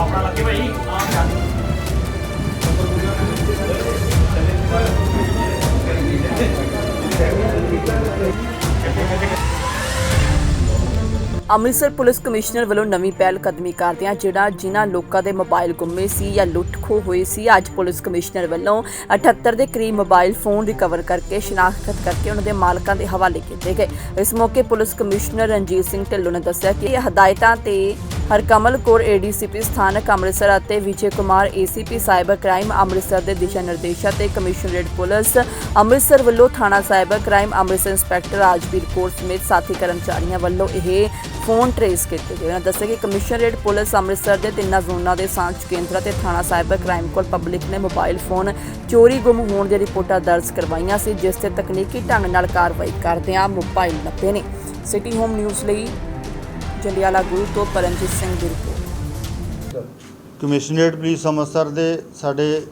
ਆਪਣਾ ਲੱਗੇ ਭਾਈ ਆ ਚੱਲ ਅੰਮ੍ਰਿਤਸਰ ਪੁਲਿਸ ਕਮਿਸ਼ਨਰ ਵੱਲੋਂ ਨਵੀਂ ਪਹਿਲ ਕਦਮੀ ਕਰਦਿਆਂ ਜਿਹੜਾ ਜਿਨ੍ਹਾਂ ਲੋਕਾਂ ਦੇ ਮੋਬਾਈਲ ਗੁੰਮੇ ਸੀ ਜਾਂ ਲੁੱਟ ਖੋਹ ਹੋਈ ਸੀ, ਅੱਜ ਪੁਲਿਸ ਕਮਿਸ਼ਨਰ ਵੱਲੋਂ 78 ਦੇ ਕਰੀਬ ਮੋਬਾਈਲ ਫੋਨ ਰਿਕਵਰ ਕਰਕੇ ਸ਼ਨਾਖਤ ਕਰਕੇ ਉਹਨਾਂ ਦੇ ਮਾਲਕਾਂ ਦੇ ਹਵਾਲੇ ਕੀਤੇ ਗਏ। ਇਸ ਮੌਕੇ ਪੁਲਿਸ ਕਮਿਸ਼ਨਰ ਰਣਜੀਤ ਸਿੰਘ ਢਿੱਲੋਂ ਨੇ ਦੱਸਿਆ ਕਿ ਇਹ ਹਦਾਇਤਾਂ ਤੇ ਹਰਕਮਲ ਕੌਰ ਏਡੀਸੀਪੀ ਸਥਾਨਕ ਅੰਮ੍ਰਿਤਸਰ ਅਤੇ Vijay Kumar ACP cyber crime Amritsar ਦੇ ਦਿਸ਼ਾ ਨਿਰਦੇਸ਼ਾਂ ਤੇ ਕਮਿਸ਼ਨਰੇਟ ਪੁਲਿਸ ਅੰਮ੍ਰਿਤਸਰ ਵੱਲੋਂ ਥਾਣਾ cyber crime Amritsar inspector Rajveer Kaur ਸਮੇਤ ਸਾਥੀ ਕਰਮਚਾਰੀਆਂ ਵੱਲੋਂ ਇਹ ਫੋਨ ਟਰੇਸ ਕੀਤੇ ਗਏ ਉਹਨਾਂ ਦੱਸਿਆ ਕਿ ਕਮਿਸ਼ਨਰੇਟ ਪੁਲਿਸ ਅੰਮ੍ਰਿਤਸਰ ਦੇ ਤਿੰਨਾਂ ਜ਼ੋਨਾਂ ਦੇ ਸਾਂਝ ਕੇਂਦਰਾਂ ਤੇ ਥਾਣਾ ਸਾਈਬਰ ਕ੍ਰਾਈਮ ਕੋਲ ਪਬਲਿਕ ਨੇ ਮੋਬਾਈਲ ਫੋਨ ਚੋਰੀ ਗੁੰਮ ਹੋਣ ਦੀਆਂ ਰਿਪੋਰਟਾਂ ਦਰਜ ਕਰਵਾਈਆਂ ਸੀ, ਜਿਸ ਤੇ ਤਕਨੀਕੀ ਢੰਗ ਨਾਲ ਕਾਰਵਾਈ ਕਰਦਿਆਂ ਮੋਬਾਈਲ ਲੱਭੇ ਨੇ। ਸਿਟੀ ਹੋਮ ਨਿਊਜ਼ ਲਈ ਜੰਡਿਆਲਾ ਗੁਰੂ ਤੋਂ ਪਰਮਜੀਤ ਸਿੰਘ ਦੀ ਰਿਪੋਰਟ। ਕਮਿਸ਼ਨਰੇਟ ਪੁਲਿਸ ਅੰਮ੍ਰਿਤਸਰ ਦੇ ਸਾਡੇ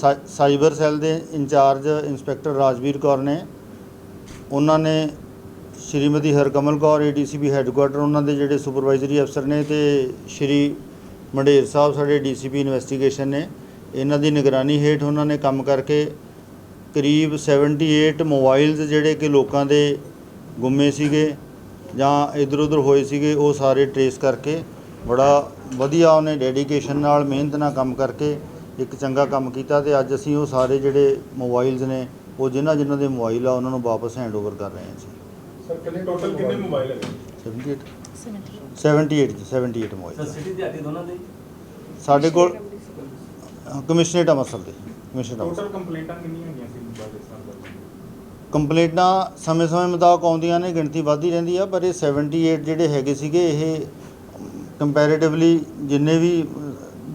ਸਾ- ਸਾਈਬਰ ਸੈੱਲ ਦੇ in charge inspector Rajvir Kaur ਨੇ, ਉਹਨਾਂ ਨੇ ਸ਼੍ਰੀਮਤੀ ਹਰਕਮਲ ਕੌਰ ਏਡੀਸੀਪੀ ਹੈੱਡਕੁਆਟਰ ਉਹਨਾਂ ਦੇ ਜਿਹੜੇ ਸੁਪਰਵਾਈਜ਼ਰੀ ਅਫਸਰ ਨੇ ਤੇ ਸ਼੍ਰੀ ਮੰਡੇਰ ਸਾਹਿਬ ਸਾਡੇ ਡੀਸੀਪੀ ਇਨਵੈਸਟੀਗੇਸ਼ਨ ਨੇ, ਇਹਨਾਂ ਦੀ ਨਿਗਰਾਨੀ ਹੇਠ ਉਹਨਾਂ ਨੇ ਕੰਮ ਕਰਕੇ ਕਰੀਬ 78 ਮੋਬਾਈਲਸ ਜਿਹੜੇ ਕਿ ਲੋਕਾਂ ਦੇ ਗੁੰਮੇ ਸੀਗੇ ਜਾਂ ਇਧਰ ਉਧਰ ਹੋਏ ਸੀਗੇ ਉਹ ਸਾਰੇ ਟਰੇਸ ਕਰਕੇ ਬੜਾ ਵਧੀਆ ਉਹਨੇ ਡੈਡੀਕੇਸ਼ਨ ਨਾਲ ਮਿਹਨਤ ਨਾਲ ਕੰਮ ਕਰਕੇ ਇੱਕ ਚੰਗਾ ਕੰਮ ਕੀਤਾ ਤੇ ਅੱਜ ਅਸੀਂ ਉਹ ਸਾਰੇ ਜਿਹੜੇ ਮੋਬਾਈਲਸ ਨੇ ਉਹ ਜਿਨ੍ਹਾਂ ਜਿਨ੍ਹਾਂ ਦੇ ਮੋਬਾਈਲ ਆ ਉਹਨਾਂ ਨੂੰ ਵਾਪਸ ਹੈਂਡਓਵਰ ਕਰ ਰਹੇ ਹਾਂ ਜੀ। ਸਰ ਕਿੰਨੇ ਟੋਟਲ ਕਿੰਨੇ ਮੋਬਾਈਲ ਹੈਗੇ? 78 78 ਜੀ 78 ਮੋਬਾਈਲ ਸਿਟੀ ਦਿਹਾੜੀ ਦੋਨਾਂ ਦੇ? ਸਾਡੇ ਕੋਲ ਕਮਿਸ਼ਨਰੇਟ ਅੰਮ੍ਰਿਤਸਰ ਦੇ ਕਮਿਸ਼ਨਰੇਟ ਟੋਟਲ ਕੰਪਲੇਂਟਾਂ ਕਿੰਨੀਆਂ ਹੈਗੀਆਂ ਸੀ ਮੋਬਾਈਲ ਇਸ ਨਾਲ ਕੰਪਲੇਂਟਾਂ ਸਮੇਂ-ਸਮੇਂ ਮੁਤਾਬਕ ਆਉਂਦੀਆਂ ਨੇ ਗਿਣਤੀ ਵੱਧਦੀ ਰਹਿੰਦੀ ਆ ਪਰ ਇਹ 78 ਜਿਹੜੇ ਹੈਗੇ ਸੀਗੇ ਇਹ ਕੰਪੈਰੀਟਿਵਲੀ ਜਿੰਨੇ ਵੀ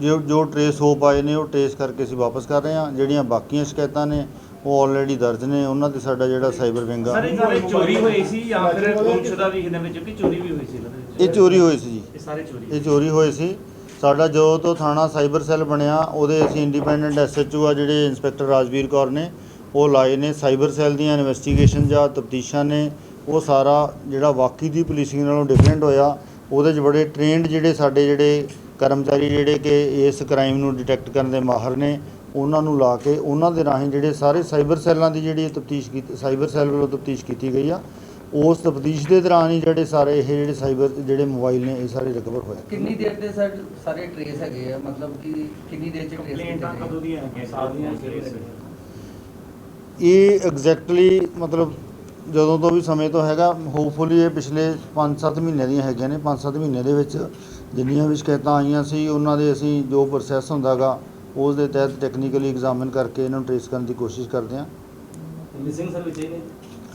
ਜੋ ਜੋ ਟਰੇਸ ਹੋ ਪਾਏ ਨੇ ਉਹ ਟਰੇਸ ਕਰਕੇ ਅਸੀਂ ਵਾਪਸ ਕਰ ਰਹੇ ਹਾਂ। ਜਿਹੜੀਆਂ ਬਾਕੀਆਂ ਸ਼ਿਕਾਇਤਾਂ ਨੇ ਉਹ ਆਲਰੇਡੀ ਦਰਜ ਨੇ। ਉਹਨਾਂ ਤੇ ਸਾਡਾ ਜਿਹੜਾ ਸਾਈਬਰ ਵਿੰਗ ਆ। ਸਰ ਇਹ ਚੋਰੀ ਹੋਈ ਸੀ ਜਾਂ ਫਿਰ ਗੁੰਮਸ਼ੁਦਾ ਵੀ ਇਹਦੇ ਵਿੱਚ ਕਿ ਚੋਰੀ ਵੀ ਹੋਈ ਸੀ ਇਹਨਾਂ ਦੇ ਵਿੱਚ? ਇਹ ਚੋਰੀ ਹੋਈ ਸੀ ਜੀ। ਇਹ ਸਾਰੇ ਚੋਰੀ ਇਹ ਚੋਰੀ ਹੋਈ ਸੀ। ਸਾਡਾ ਜੋ ਤੋਂ ਥਾਣਾ ਸਾਈਬਰ ਸੈੱਲ ਬਣਿਆ ਉਹਦੇ ਅਸੀਂ ਇੰਡੀਪੈਂਡੈਂਟ ਐਸਐਚਓ ਆ ਜਿਹੜੇ ਇੰਸਪੈਕਟਰ ਰਾਜਵੀਰ ਕੌਰ ਨੇ। ਉਹ ਲਾਏ ਨੇ ਸਾਈਬਰ ਸੈੱਲ ਦੀਆਂ ਇਨਵੈਸਟੀਗੇਸ਼ਨ ਜਾਂ ਤਫਤੀਸ਼ਾਂ ਨੇ ਉਹ ਸਾਰਾ ਜਿਹੜਾ ਬਾਕੀ ਦੀ ਪੁਲਿਸਿੰਗ ਨਾਲੋਂ ਡਿਫਰੈਂਟ ਹੋਇਆ। ਉਹਦੇ 'ਚ ਬੜੇ ਟ੍ਰੇਨਡ ਜਿਹੜੇ ਸਾਡੇ ਜਿਹੜੇ ਕਰਮਚਾਰੀ ਜਿਹੜੇ ਕਿ ਇਸ ਕ੍ਰਾਈਮ ਨੂੰ ਡਿਟੈਕਟ ਕਰਨ ਦੇ ਮਾਹਰ ਨੇ ਉਹਨਾਂ ਨੂੰ ਲਾ ਕੇ ਉਹਨਾਂ ਦੇ ਰਾਹੀਂ ਜਿਹੜੇ ਸਾਰੇ ਸਾਈਬਰ ਸੈੱਲਾਂ ਦੀ ਜਿਹੜੀ ਤਫਤੀਸ਼ ਕੀਤੀ ਸਾਈਬਰ ਸੈੱਲ ਵੱਲੋਂ ਤਫਤੀਸ਼ ਕੀਤੀ ਗਈ ਆ। ਉਸ ਤਫਤੀਸ਼ ਦੇ ਦੌਰਾਨ ਹੀ ਜਿਹੜੇ ਸਾਰੇ ਇਹ ਜਿਹੜੇ ਸਾਈਬਰ ਜਿਹੜੇ ਮੋਬਾਈਲ ਨੇ ਇਹ ਸਾਰੇ ਰਿਕਵਰ ਹੋਏ। ਕਿੰਨੀ ਦੇਰ ਦੇ ਸਰ ਸਾਰੇ ਟਰੇਸ ਹੈਗੇ ਆ? ਮਤਲਬ ਕਿ ਕਿੰਨੀ ਦੇਰ ਚ ਟਰੇਸ ਕੰਪਲੇਂਟਾਂ ਕਦੋਂ ਦੀਆਂ ਹੈਗੀਆਂ? ਸਾਰੀਆਂ ਇਹ ਐਗਜ਼ੈਕਟਲੀ ਮਤਲਬ ਜਦੋਂ ਤੋਂ ਵੀ ਸਮੇਂ ਤੋਂ ਹੈਗਾ ਹੋਪਫੁਲੀ ਇਹ ਪਿਛਲੇ 5-7 ਮਹੀਨਿਆਂ ਦੀਆਂ ਹੈਗੀਆਂ ਨੇ। 5-7 ਮਹੀਨੇ ਦੇ ਵਿੱਚ ਜਿੰਨੀਆਂ ਵੀ ਸ਼ਿਕਾਇਤਾਂ ਆਈਆਂ ਸੀ, ਉਹਨਾਂ ਦੇ ਅਸੀਂ ਜੋ ਪ੍ਰੋਸੈਸ ਹੁੰਦਾਗਾ, ਉਸ ਦੇ ਤਹਿਤ ਟੈਕਨੀਕਲੀ ਐਗਜ਼ਾਮਿਨ ਕਰਕੇ ਇਹਨਾਂ ਨੂੰ ਟ੍ਰੇਸ ਕਰਨ ਦੀ ਕੋਸ਼ਿਸ਼ ਕਰਦੇ ਹਾਂ। ਮਿਸਿੰਗ ਸਰ ਵਿੱਚ ਇਹਨੇ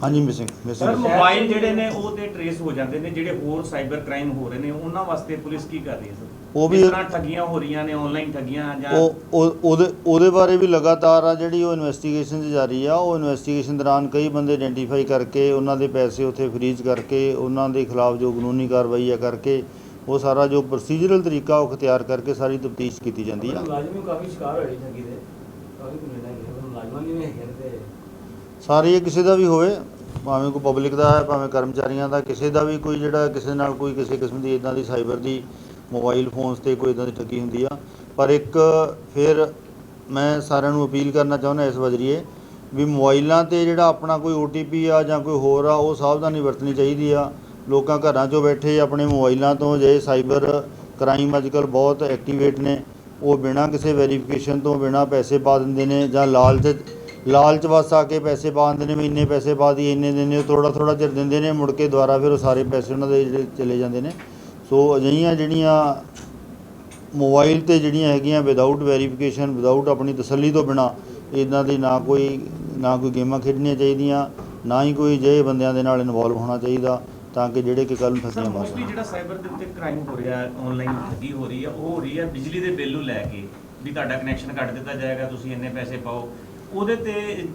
ਹਾਂਜੀ ਮਿਸਿੰਗ ਸਰ ਮਿਸਿੰਗ ਮੋਬਾਈਲ ਜਿਹੜੇ ਨੇ ਉਹ ਤੇ ਟਰੇਸ ਹੋ ਜਾਂਦੇ ਨੇ ਜਿਹੜੇ ਹੋਰ ਸਾਈਬਰ ਕ੍ਰਾਈਮ ਹੋ ਰਹੇ ਨੇ ਉਹਨਾਂ ਵਾਸਤੇ ਪੁਲਿਸ ਕੀ ਕਰ ਰਹੀ ਹੈ ਸਰ ਉਹ ਵੀ- ਤਰ੍ਹਾਂ ਠੱਗੀਆਂ ਹੋ ਰਹੀਆਂ ਨੇ ਆਨਲਾਈਨ ਠੱਗੀਆਂ ਜਾਂ ਉਹ ਉਹ- ਉਹਦੇ ਉਹਦੇ ਬਾਰੇ ਵੀ ਲਗਾਤਾਰ ਆ ਜਿਹੜੀ ਉਹ ਇਨਵੈਸਟੀਗੇਸ਼ਨ 'ਚ ਜਾਰੀ ਆ ਉਹ ਇਨਵੈਸਟੀਗੇਸ਼ਨ ਦੌਰਾਨ ਕਈ ਬੰਦੇ ਆਇਡੈਂਟੀਫਾਈ ਕਰਕੇ ਉਹਨਾਂ ਦੇ ਪੈਸੇ ਉੱਥੇ ਫਰੀਜ਼ ਕਰਕੇ ਉਹਨਾਂ ਦੇ ਖਿਲਾਫ ਜੋ ਕਾਨੂੰਨੀ ਕਾਰਵਾਈ ਆ ਕਰਕੇ ਉਹ ਸਾਰਾ ਜੋ ਪ੍ਰੋਸੀਜਰਲ ਤਰੀਕਾ ਉਹ ਅਖਤਿਆਰ ਕਰਕੇ ਸਾਰੀ ਤਫਤੀਸ਼ ਕੀਤੀ ਜਾਂਦੀ ਆ। ਮੁਲਾਜ਼ਮ ਵੀ ਕਾਫੀ ਸ਼ਿਕਾਰ ਹੋਏ ਠੱਗੀ ਦੇ। ਕਾਫੀ ਕੰਪਲੇਂਟਾਂ ਹੈਗੀਆਂ ਮੁਲਾਜ਼ਮਾਂ ਦੀ ਵੀ ਹੈਗੀਆਂ ਨੇ ਤੇ ਸਾਰੇ ਇਹ ਕਿਸੇ ਦਾ ਵੀ ਹੋਵੇ, ਭਾਵੇਂ ਕੋਈ ਪਬਲਿਕ ਦਾ ਹੈ, ਭਾਵੇਂ ਕਰਮਚਾਰੀਆਂ ਦਾ, ਕਿਸੇ ਦਾ ਵੀ ਕੋਈ ਜਿਹੜਾ ਕਿਸੇ ਨਾਲ ਕੋਈ ਕਿਸੇ ਕਿਸਮ ਦੀ ਇਦਾਂ ਦੀ ਸਾਈਬਰ ਦੀ ਮੋਬਾਈਲ ਫੋਨਸ ਤੇ ਕੋਈ ਇਦਾਂ ਦੀ ਠੱਗੀ ਹੁੰਦੀ ਆ। ਪਰ ਇੱਕ ਫਿਰ ਮੈਂ ਸਾਰਿਆਂ ਨੂੰ ਅਪੀਲ ਕਰਨਾ ਚਾਹੁੰਦਾ ਇਸ ਵਜਰੀਏ ਵੀ ਮੋਬਾਈਲਾਂ ਤੇ ਜਿਹੜਾ ਆਪਣਾ ਕੋਈ OTP ਆ ਜਾਂ ਕੋਈ ਹੋਰ ਆ, ਉਹ ਸਾਵਧਾਨੀ ਵਰਤਣੀ ਚਾਹੀਦੀ ਆ। ਲੋਕਾਂ ਘਰਾਂ 'ਚੋਂ ਬੈਠੇ ਆਪਣੇ ਮੋਬਾਈਲਾਂ ਤੋਂ ਜੇ ਸਾਈਬਰ ਕ੍ਰਾਈਮ ਅੱਜਕੱਲ ਬਹੁਤ ਐਕਟੀਵੇਟ ਨੇ, ਉਹ ਬਿਨਾਂ ਕਿਸੇ ਵੈਰੀਫਿਕੇਸ਼ਨ ਤੋਂ, ਬਿਨਾਂ ਪੈਸੇ ਪਾ ਦਿੰਦੇ ਨੇ ਜਾਂ ਲਾਲਚ ਲਾਲਚ ਵਸ ਆ ਕੇ ਪੈਸੇ ਪਾ ਦਿੰਦੇ ਨੇ ਵੀ ਇੰਨੇ ਪੈਸੇ ਪਾ ਦੀ ਇੰਨੇ ਦਿਨ ਥੋੜਾ ਥੋੜਾ ਚਿਰ ਦਿੰਦੇ ਨੇ ਮੁੜ ਕੇ ਦੁਬਾਰਾ ਫਿਰ ਉਹ ਸਾਰੇ ਪੈਸੇ ਉਹਨਾਂ ਦੇ ਜਿਹੜੇ ਚਲੇ ਜਾਂਦੇ ਨੇ। ਸੋ ਅਜਿਹੀਆਂ ਜਿਹੜੀਆਂ ਮੋਬਾਈਲ ਤੇ ਜਿਹੜੀਆਂ ਹੈਗੀਆਂ ਵਿਦਆਊਟ ਵੈਰੀਫਿਕੇਸ਼ਨ ਵਿਦਆਊਟ ਆਪਣੀ ਤਸੱਲੀ ਤੋਂ ਬਿਨਾ ਇਦਾਂ ਦੀ ਨਾ ਕੋਈ ਨਾ ਕੋਈ ਗੇਮਾਂ ਖੇਡਣੀਆਂ ਚਾਹੀਦੀਆਂ ਨਾ ਹੀ ਕੋਈ ਜਿਹੇ ਬੰਦਿਆਂ ਦੇ ਨਾਲ ਇਨਵੋਲਵ ਹੋਣਾ ਚਾਹੀਦਾ ਤਾਂ ਕਿ ਜਿਹੜੇ ਕਿ ਕੱਲ ਨੂੰ ਠੱਗੀਆਂ ਮਾਰ ਸਕਣ ਜਿਹੜਾ ਸਾਈਬਰ ਦੇ ਉੱਤੇ ਕ੍ਰਾਈਮ ਹੋ ਰਿਹਾ ਆਨਲਾਈਨ ਠੱਗੀ ਹੋ ਰਹੀ ਆ ਉਹ ਹੋ ਰਹੀ ਆ ਬਿਜਲੀ ਦੇ ਬਿੱਲ ਨੂੰ ਲੈ ਕੇ ਵੀ ਤੁਹਾਡਾ ਕਨੈਕਸ਼ਨ ਕੱਟ ਦਿੱਤਾ ਜਾਏਗਾ ਤੁਸੀਂ ਇੰਨੇ ਪੈਸੇ ਪਾਓ। ਉਹਦੇ ਤੇ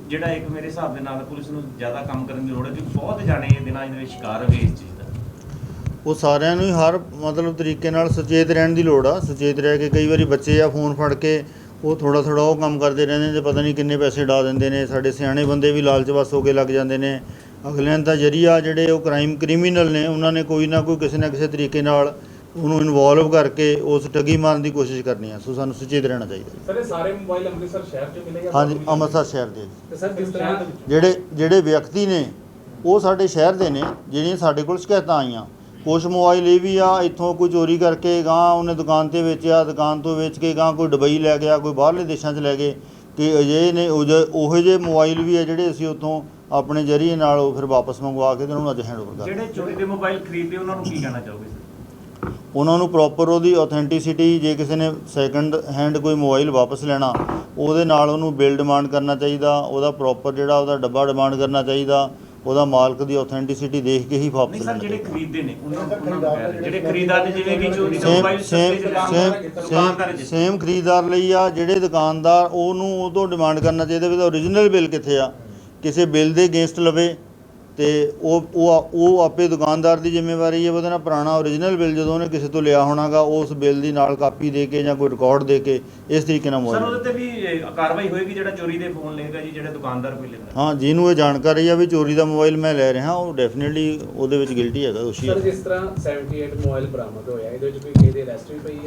ਜਿਹੜਾ ਇੱਕ ਮੇਰੇ ਹਿਸਾਬ ਦੇ ਨਾਲ ਪੁਲਿਸ ਨੂੰ ਜ਼ਿਆਦਾ ਕੰਮ ਕਰਨ ਦੀ ਲੋੜ ਹੈ ਕਿਉਂਕਿ ਬਹੁਤ ਜਾਣੇ ਦਿਨਾਂ ਦੇ ਵਿੱਚ ਸ਼ਿਕਾਰ ਹੋਏ ਇਸ ਚੀਜ਼ ਦਾ। ਉਹ ਸਾਰਿਆਂ ਨੂੰ ਹੀ ਹਰ ਮਤਲਬ ਤਰੀਕੇ ਨਾਲ ਸੁਚੇਤ ਰਹਿਣ ਦੀ ਲੋੜ ਆ। ਸੁਚੇਤ ਰਹਿ ਕੇ ਕਈ ਵਾਰੀ ਬੱਚੇ ਆ ਫੋਨ ਫੜ ਕੇ ਉਹ ਥੋੜਾ ਥੋੜਾ ਉਹ ਕੰਮ ਕਰਦੇ ਰਹਿੰਦੇ ਨੇ ਤੇ ਪਤਾ ਨਹੀਂ ਕਿੰਨੇ ਪੈਸੇ ਡਾ ਦਿੰਦੇ ਨੇ, ਸਾਡੇ ਸਿਆਣੇ ਬੰਦੇ ਵੀ ਲਾਲਚ ਵਸ ਹੋ ਕੇ ਲੱਗ ਜਾਂਦੇ ਨੇ। ਅਗਲਿਆਂ ਦਾ ਜਰੀਆ ਜਿਹੜੇ ਉਹ ਕ੍ਰਾਈਮ ਕ੍ਰਿਮੀਨਲ ਨੇ, ਉਹਨਾਂ ਨੇ ਕੋਈ ਨਾ ਕੋਈ ਕਿਸੇ ਨਾ ਕਿਸੇ ਤਰੀਕੇ ਨਾਲ ਉਹਨੂੰ ਇਨਵੋਲਵ ਕਰਕੇ ਉਸ ਠੱਗੀ ਮਾਰਨ ਦੀ ਕੋਸ਼ਿਸ਼ ਕਰਨੀ ਆ ਸੋ ਸਾਨੂੰ ਸੁਚੇਤ ਰਹਿਣਾ ਚਾਹੀਦਾ। ਸਰ ਇਹ ਸਾਰੇ ਮੋਬਾਈਲ ਅੰਮ੍ਰਿਤਸਰ ਸ਼ਹਿਰ ਚੋਂ ਮਿਲੇ ਜਾਂ ਹਾਂਜੀ? ਅੰਮ੍ਰਿਤਸਰ ਸ਼ਹਿਰ ਦੇ। ਤੇ ਸਰ ਕਿਸ ਤਰ੍ਹਾਂ ਜਿਹੜੇ ਜਿਹੜੇ ਵਿਅਕਤੀ ਨੇ ਉਹ ਸਾਡੇ ਸ਼ਹਿਰ ਦੇ ਨੇ ਜਿਹੜੀਆਂ ਸਾਡੇ ਕੋਲ ਸ਼ਿਕਾਇਤਾਂ ਆਈਆਂ ਕੁਛ ਮੋਬਾਈਲ ਇਹ ਵੀ ਆ ਇੱਥੋਂ ਕੋਈ ਚੋਰੀ ਕਰਕੇ ਗਾਂ ਉਹਨੇ ਦੁਕਾਨ ਤੇ ਵੇਚਿਆ ਦੁਕਾਨ ਤੋਂ ਵੇਚ ਕੇ ਗਾਂ ਕੋਈ ਦੁਬਈ ਲੈ ਗਿਆ ਕੋਈ ਬਾਹਰਲੇ ਦੇਸ਼ਾਂ 'ਚ ਲੈ ਗਏ ਕਿ ਅਜਿਹੇ ਨੇ ਉਹ ਜਿਹੇ- ਉਹੋ ਜਿਹੇ ਮੋਬਾਈਲ ਵੀ ਆ ਜਿਹੜੇ ਅਸੀਂ ਉੱਥੋਂ ਆਪਣੇ ਜਰੀਏ ਨਾਲ ਉਹ ਫਿਰ ਵਾਪਸ ਮੰਗਵਾ ਕੇ ਤੇ ਉਹਨਾਂ ਨੂੰ ਅੱਜ ਹੈਂਡਓਵਰ ਕਰ ਜਿਹੜੇ ਚੋਰੀ ਦੇ ਮੋਬਾਈਲ ਖਰੀਦਦੇ ਉਹਨਾਂ ਨੂੰ ਕੀ ਕਹਿਣਾ ਚਾਹੋਗੇ ਉਹਨਾਂ ਨੂੰ ਪ੍ਰੋਪਰ ਉਹਦੀ ਆਥੈਂਟਿਸਿਟੀ ਜੇ ਕਿਸੇ ਨੇ ਸੈਕੰਡ ਹੈਂਡ ਕੋਈ ਮੋਬਾਈਲ ਵਾਪਸ ਲੈਣਾ ਉਹਦੇ ਨਾਲ ਉਹਨੂੰ ਬਿੱਲ ਡਿਮਾਂਡ ਕਰਨਾ ਚਾਹੀਦਾ ਉਹਦਾ ਪ੍ਰੋਪਰ ਜਿਹੜਾ ਉਹਦਾ ਡੱਬਾ ਡਿਮਾਂਡ ਕਰਨਾ ਚਾਹੀਦਾ ਉਹਦਾ ਮਾਲਕ ਦੀ ਆਥੈਂਟਿਸਿਟੀ ਦੇਖ ਕੇ ਹੀ ਵਾਪਸ ਨਹੀਂ ਸਰ ਲੈਣਾ ਜਿਹੜੇ ਖਰੀਦਦੇ ਨੇ ਉਹਨਾਂ ਜਿਹੜੇ ਖਰੀਦਦਾਰ ਨੇ ਜਿਵੇਂ ਕਿ ਚੋਰੀ ਦਾ ਸੇਮ ਮੋਬਾਈਲ ਸੇਮ ਸੇਮ ਖਰੀਦਦਾਰ ਲਈ ਆ ਜਿਹੜੇ ਦੁਕਾਨਦਾਰ ਉਹਨੂੰ ਉਹ ਤੋਂ ਡਿਮਾਂਡ ਕਰਨਾ ਚਾਹੀਦਾ ਵੀ ਉਹਦਾ ਓਰੀਜਨਲ ਬਿੱਲ ਕਿੱਥੇ ਆ। ਕਿਸੇ ਬਿੱਲ ਦੇ ਅਗੇਂਸਟ ਲਵੇ ਤੇ ਉਹ ਉਹ ਉਹ ਆਪੇ ਦੁਕਾਨਦਾਰ ਦੀ ਜ਼ਿੰਮੇਵਾਰੀ ਹੈ ਉਹਦੇ ਨਾਲ ਪੁਰਾਣਾ ਓਰੀਜਨਲ ਬਿੱਲ ਜਦੋਂ ਉਹਨੇ ਕਿਸੇ ਤੋਂ ਲਿਆ ਹੋਣਾਗਾ ਉਸ ਬਿੱਲ ਦੀ ਨਾਲ ਕਾਪੀ ਦੇ ਕੇ ਜਾਂ ਕੋਈ ਰਿਕਾਰਡ ਦੇ ਕੇ ਇਸ ਤਰੀਕੇ ਨਾਲ ਸਰ ਉਹਦੇ ਤੇ ਵੀ ਕਾਰਵਾਈ ਹੋਏਗੀ ਜਿਹੜਾ ਚੋਰੀ ਦੇ ਫੋਨ ਲਏਗਾ ਜੀ ਜਿਹੜਾ ਦੁਕਾਨਦਾਰ ਕੋਈ ਲੈਂਦਾ ਹਾਂ ਜਿਹਨੂੰ ਇਹ ਜਾਣਕਾਰੀ ਆ ਵੀ ਚੋਰੀ ਦਾ ਮੋਬਾਈਲ ਮੈਂ ਲੈ ਰਿਹਾ ਉਹ ਡੈਫੀਨਿਟਲੀ ਉਹਦੇ ਵਿੱਚ ਗਿਲਟੀ ਹੈਗਾ ਦੋਸ਼ੀ ਹੈ ਸਰ ਜਿਸ ਤਰ੍ਹਾਂ 78 ਮੋਬਾਈਲ ਬਰਾਮਦ ਹੋਇਆ ਇਹਦੇ ਵਿੱਚ ਕੋਈ ਕਿਸੇ ਦੀ ਅਰੈਸਟ ਵੀ ਪਈ ਆ?